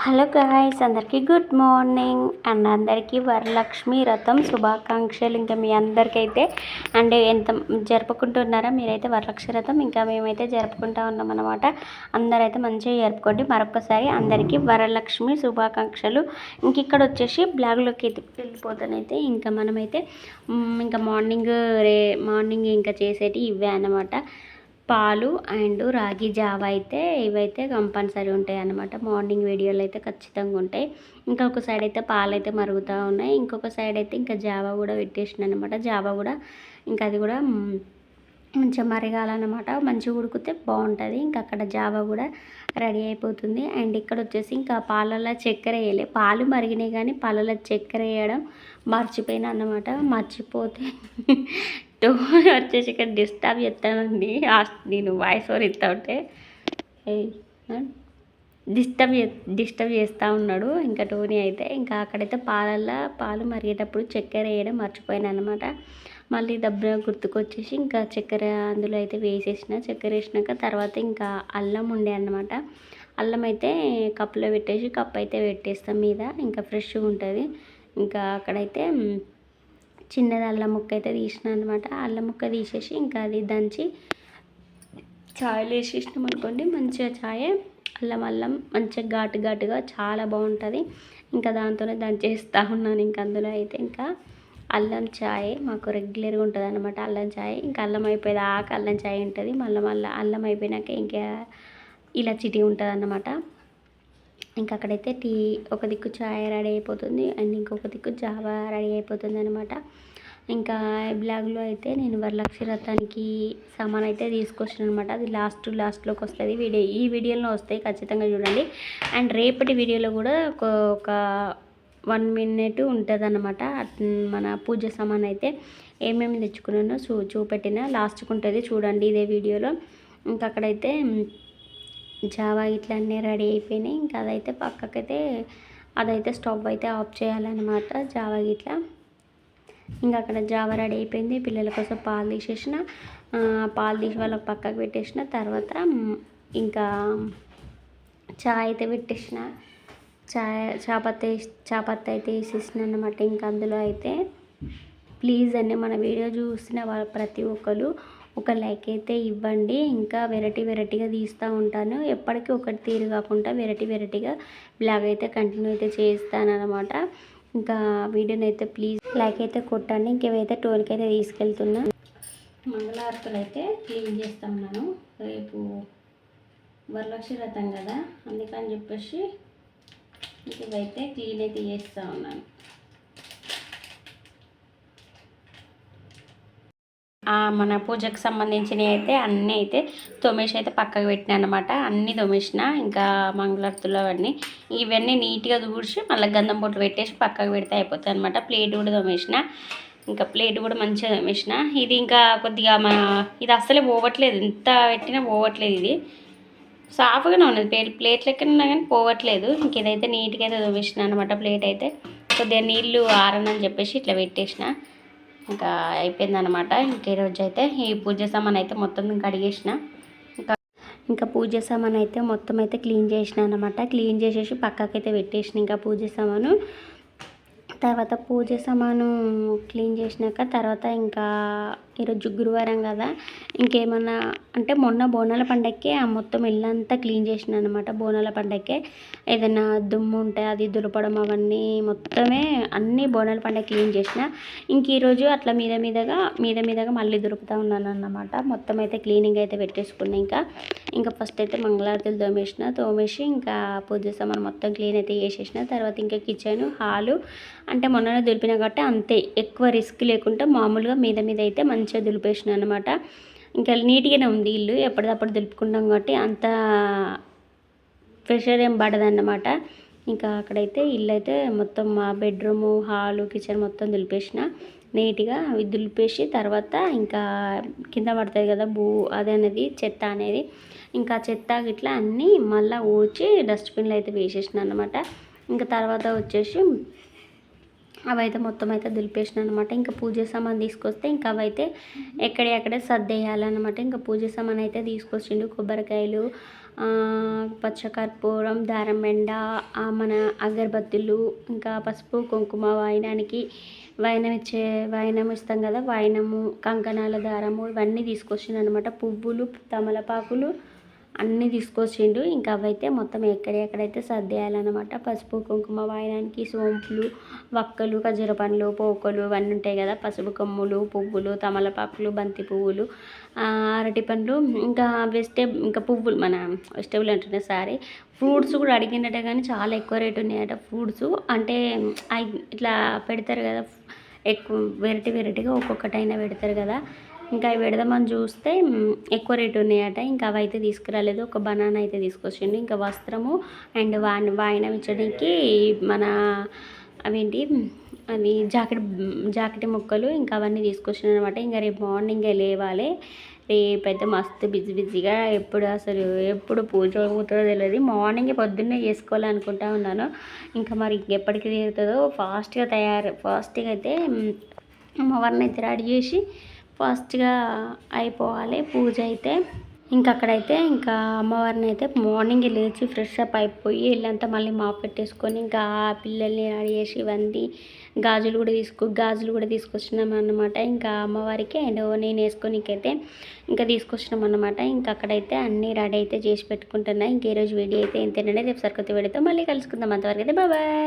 Hello guys అందరికీ good morning. And అందరికీ వరలక్ష్మి రథం శుభాకాంక్షలు ఇంకా మీ అందరికైతే. అండ్ ఎంత జరుపుకుంటున్నారా మీరైతే వరలక్ష్మి రథం ఇంకా మేమైతే జరుపుకుంటా ఉన్నాం అనమాట అందరైతే మంచిగా జరుపుకోండి. మరొకసారి అందరికీ వరలక్ష్మి శుభాకాంక్షలు. ఇంక ఇక్కడ వచ్చేసి బ్లాగ్లోకి అయితే వెళ్ళిపోతానైతే ఇంకా మనమైతే ఇంకా మార్నింగ్ రే మార్నింగ్ ఇంకా చేసేటి ఇవే అన్నమాట. పాలు అండ్ రాగి జావ అయితే ఇవైతే కంపల్సరీ ఉంటాయి అన్నమాట. మార్నింగ్ వీడియోలు అయితే ఖచ్చితంగా ఉంటాయి. ఇంకా ఒక సైడ్ అయితే పాలు అయితే మరుగుతూ ఉన్నాయి. ఇంకొక సైడ్ అయితే ఇంకా జావా కూడా పెట్టేసిన అనమాట జావ కూడా ఇంకా అది కూడా మంచిగా మరగాలన్నమాట. మంచిగా ఉడికితే బాగుంటుంది. ఇంకా అక్కడ జావా కూడా రెడీ అయిపోతుంది. అండ్ ఇక్కడ వచ్చేసి ఇంకా పాలల్లో చక్కెర వేయలే. పాలు మరిగినాయి కానీ పాలలో చక్కెర వేయడం మర్చిపోయినా అన్నమాట. మర్చిపోతే టోన్ వచ్చేసి ఇక్కడ డిస్టర్బ్ చేస్తానండి. నేను వాయిస్ ఓవర్ ఇస్తా ఉంటే. డిస్టర్బ్ డిస్టర్బ్ చేస్తూ ఉన్నాడు. ఇంకా టోనీ అయితే ఇంకా అక్కడైతే పాలల్లో పాలు మరిగేటప్పుడు చక్కెర వేయడం మర్చిపోయాను అనమాట మళ్ళీ దబ్బున గుర్తుకొచ్చేసి ఇంకా చక్కెర అందులో అయితే వేసేసిన. చక్కెర వేసినాక తర్వాత ఇంకా అల్లం ఉండే అనమాట అల్లం అయితే కప్పులో పెట్టేసి కప్పు అయితే పెట్టేస్తాం మీద. ఇంకా ఫ్రెష్గా ఉంటుంది. ఇంకా అక్కడైతే చిన్నది అల్లం ముక్క అయితే తీసిన అనమాట అల్లం ముక్క తీసేసి ఇంకా అది దంచి చాయ్లో వేసేసినాం అనుకోండి మంచిగా చాయ్ అల్లం అల్లం మంచిగా ఘాటు ఘాటుగా చాలా బాగుంటుంది. ఇంకా దాంతోనే దంచేస్తూ ఉన్నాను ఇంకా అందులో అయితే. ఇంకా అల్లం ఛాయ్ మాకు రెగ్యులర్గా ఉంటుంది అనమాట అల్లం చాయ్. ఇంకా అల్లం అయిపోయేదాకా అల్లం చాయ్ ఉంటుంది. మళ్ళీ మళ్ళీ అల్లం అయిపోయినాక ఇంకా ఇలా చిటి ఉంటుంది అన్నమాట ఇంకా అక్కడైతే టీ ఒక దిక్కు చాయ్ రెడీ అయిపోతుంది అండ్ ఇంకొక దిక్కు జావా రెడీ అయిపోతుంది అనమాట ఇంకా బ్లాగ్లో అయితే నేను వరలక్ష్మి రథానికి సామాన్ అయితే తీసుకొచ్చాను అనమాట అది లాస్ట్ లాస్ట్లోకి వస్తుంది. వీడియో ఈ వీడియోలో వస్తాయి ఖచ్చితంగా చూడండి. అండ్ రేపటి వీడియోలో కూడా ఒక ఒక వన్ మినిట్ ఉంటుంది అనమాట మన పూజ సామాన్ అయితే ఏమేమి తెచ్చుకున్నానో చూ చూపెట్టిన లాస్ట్కి ఉంటుంది చూడండి ఇదే వీడియోలో. ఇంకా అక్కడైతే జావా ఇట్లా అన్నీ రెడీ అయిపోయినాయి. ఇంకా అదైతే పక్కకైతే అదైతే స్టవ్ అయితే ఆఫ్ చేయాలన్నమాట జావా ఇట్లా ఇంకా అక్కడ జావా రెడీ అయిపోయింది. పిల్లల కోసం పాలు తీసేసిన. పాలు తీసి వాళ్ళకి పక్కకు పెట్టేసిన. తర్వాత ఇంకా చాయ్ అయితే పెట్టేసిన. చాయ్ చాపత్త చాపత్త అయితే వేసేసిన అనమాట ఇంకా అందులో అయితే ప్లీజ్ అండి మన వీడియో చూసిన వాళ్ళ ప్రతి ఒక్కరు ఒక లైక్ అయితే ఇవ్వండి. ఇంకా వెరైటీ వెరైటీగా తీస్తూ ఉంటాను. ఎప్పటికీ ఒకటి తీరు కాకుండా వెరైటీ వెరైటీగా బ్లాగ్ అయితే కంటిన్యూ అయితే చేస్తాను అనమాట ఇంకా వీడియోని అయితే ప్లీజ్ లైక్ అయితే కొట్టండి. ఇంకేవైతే టోల్కి అయితే తీసుకెళ్తున్నా. మంగళారతులు అయితే క్లీన్ చేస్తాం ఉన్నాను రేపు వరలక్ష్మి రథం కదా అందుకని చెప్పేసి ఇవైతే క్లీన్ అయితే చేస్తూ ఉన్నాను. మన పూజకు సంబంధించినవి అయితే అన్నీ అయితే తోమేసి అయితే పక్కకు పెట్టినా అనమాట అన్నీ తోమేసిన ఇంకా మంగళార్తులు అవన్నీ. ఇవన్నీ నీట్గా దూడ్చి మళ్ళీ గంధం బొట్లు పెట్టేసి పక్కకు పెడితే అయిపోతాయి అనమాట ప్లేట్ కూడా తోమేసిన ఇంకా ప్లేట్ కూడా మంచిగా తోమేసిన ఇది ఇంకా కొద్దిగా మన ఇది అస్సలే పోవట్లేదు. ఎంత పెట్టినా పోవట్లేదు ఇది. సాఫ్గానే ఉన్నది. ప్లేట్ ప్లేట్ లెక్కన ఉన్నా కానీ పోవట్లేదు. ఇంక ఇదైతే నీట్గా అయితే తోమేసిన అనమాట ప్లేట్ అయితే. కొద్దిగా నీళ్ళు ఆరనని చెప్పేసి ఇట్లా పెట్టేసిన. ఇంకా అయిపోయిందనమాట ఇంక ఈరోజు అయితే ఈ పూజ సామాన్ అయితే మొత్తం ఇంకా అడిగేసిన ఇంకా ఇంకా పూజ సామాన్ అయితే మొత్తం అయితే క్లీన్ చేసిన అనమాట క్లీన్ చేసేసి పక్కకైతే పెట్టేసిన ఇంకా పూజ సామాను. తర్వాత పూజ సామాను క్లీన్ చేసినాక తర్వాత ఇంకా ఈరోజు గురువారం కదా. ఇంకేమన్నా అంటే మొన్న బోనాల పండగకే ఆ మొత్తం ఇల్లంతా క్లీన్ చేసిన అనమాట బోనాల పండగకే ఏదైనా దుమ్ము ఉంటే అది దులపడం అవన్నీ మొత్తమే అన్నీ బోనాల పండగ క్లీన్ చేసిన. ఇంక ఈరోజు అట్లా మీద మీదగా మీద మీదగా మళ్ళీ దులుపుతూ ఉన్నాను అన్నమాట మొత్తం అయితే క్లీనింగ్ అయితే పెట్టేసుకున్నా ఇంకా. ఇంకా ఫస్ట్ అయితే మంగళారతులు తోమేసిన తోమేసి ఇంకా పూజ సామాన్ మొత్తం క్లీన్ అయితే చేసేసిన. తర్వాత ఇంకా కిచెన్ హాలు. అంటే మొన్ననే దులిపిన కాబట్టి అంతే. ఎక్కువ రిస్క్ లేకుండా మామూలుగా మీద మీద అయితే మంచి మంచిగా దులిపేసిన అనమాట ఇంకా నీట్గానే ఉంది ఇల్లు ఎప్పటిదప్పుడు దులుపుకుంటాం కాబట్టి అంత ప్రెషర్ ఏం పడదన్నమాట. ఇంకా అక్కడైతే ఇల్లు అయితే మొత్తం మా బెడ్రూము హాలు కిచెన్ మొత్తం దులిపేసిన. నీట్గా అవి దులిపేసి తర్వాత ఇంకా కింద పడుతుంది కదా భూ అదే అనేది చెత్త అనేది. ఇంకా చెత్త గిట్లా అన్నీ మళ్ళీ ఊడ్చి డస్ట్బిన్లో అయితే వేసేసిన అనమాట ఇంకా తర్వాత వచ్చేసి అవైతే మొత్తం అయితే దులిపేసిన అనమాట ఇంకా పూజ సామాన్ తీసుకొస్తే ఇంకా అవైతే ఎక్కడెక్కడే సర్దేయాలన్నమాట ఇంకా పూజ సామాన్ అయితే తీసుకొచ్చిండు. కొబ్బరికాయలు పచ్చకర్పూరం దారం బెండ మన అగరబత్తులు ఇంకా పసుపు కుంకుమ వాయనానికి వాయనం ఇచ్చే వాయనం ఇస్తాం కదా వాయనము కంకణాల దారము ఇవన్నీ తీసుకొచ్చిండు అనమాట పువ్వులు తమలపాకులు అన్నీ తీసుకొచ్చిండు. ఇంకా అవైతే మొత్తం ఎక్కడెక్కడైతే సర్దేయాలన్నమాట. పసుపు కుంకుమ వాయనానికి సోంపులు వక్కలు ఖర్జూర పండ్లు పోకలు ఇవన్నీ ఉంటాయి కదా. పసుపు కొమ్ములు పువ్వులు తమలపాకులు బంతి పువ్వులు అరటి పండ్లు ఇంకా వెజిటేబుల్ ఇంకా పువ్వులు మన వెజిటేబుల్ అంటున్నాయి సారీ. ఫ్రూట్స్ కూడా అడిగినట్టే కానీ చాలా ఎక్కువ రేటు ఉన్నాయట ఫ్రూట్స్. అంటే ఇట్లా పెడతారు కదా ఎక్కువ వెరైటీ వెరైటీగా ఒక్కొక్కటైనా పెడతారు కదా. ఇంకా అవి పెడదామని చూస్తే ఎక్కువ రేటు ఉన్నాయట. ఇంకా అవి అయితే తీసుకురాలేదు. ఒక బనానా అయితే తీసుకొచ్చిండు. ఇంకా వస్త్రము అండ్ వా వాయినం ఇచ్చడానికి మన అవేంటి అవి జాకెట్ జాకెట్ ముక్కలు ఇంకా అవన్నీ తీసుకొచ్చిన అనమాట ఇంకా రేపు మార్నింగ్ లేవాలి. రేపు అయితే మస్తు బిజీ బిజీగా ఎప్పుడు అసలు ఎప్పుడు పూజ అవుతుందో తెలియదు మార్నింగ్ పొద్దున్నే చేసుకోవాలనుకుంటా ఉన్నాను. ఇంకా మరి ఎప్పటికి తీరుతుందో ఫాస్ట్గా తయారు ఫాస్ట్గా అయితే అమ్మవారిని అయితే రెడీ చేసి ఫాస్ట్గా అయిపోవాలి పూజ అయితే. ఇంకా అక్కడైతే ఇంకా అమ్మవారిని అయితే మార్నింగ్ లేచి ఫ్రెష్ అప్ అయిపోయి ఇల్లంతా మళ్ళీ మాప్ పెట్టేసుకొని ఇంకా పిల్లల్ని రెడీ చేసి ఇవన్నీ గాజులు కూడా తీసుకు గాజులు కూడా తీసుకొచ్చినాం అన్నమాట ఇంకా అమ్మవారికి అండ్ నేను వేసుకొనికైతే ఇంకా తీసుకొచ్చినాం అనమాట ఇంకా అక్కడైతే అన్నీ రెడీ అయితే చేసి పెట్టుకుంటున్నా. ఇంక ఈరోజు వీడియో అయితే ఏంటంటే రేపు సరికొత్త వీడియోతో మళ్ళీ కలుసుకుందాం. అంతవరకు అయితే బాయ్.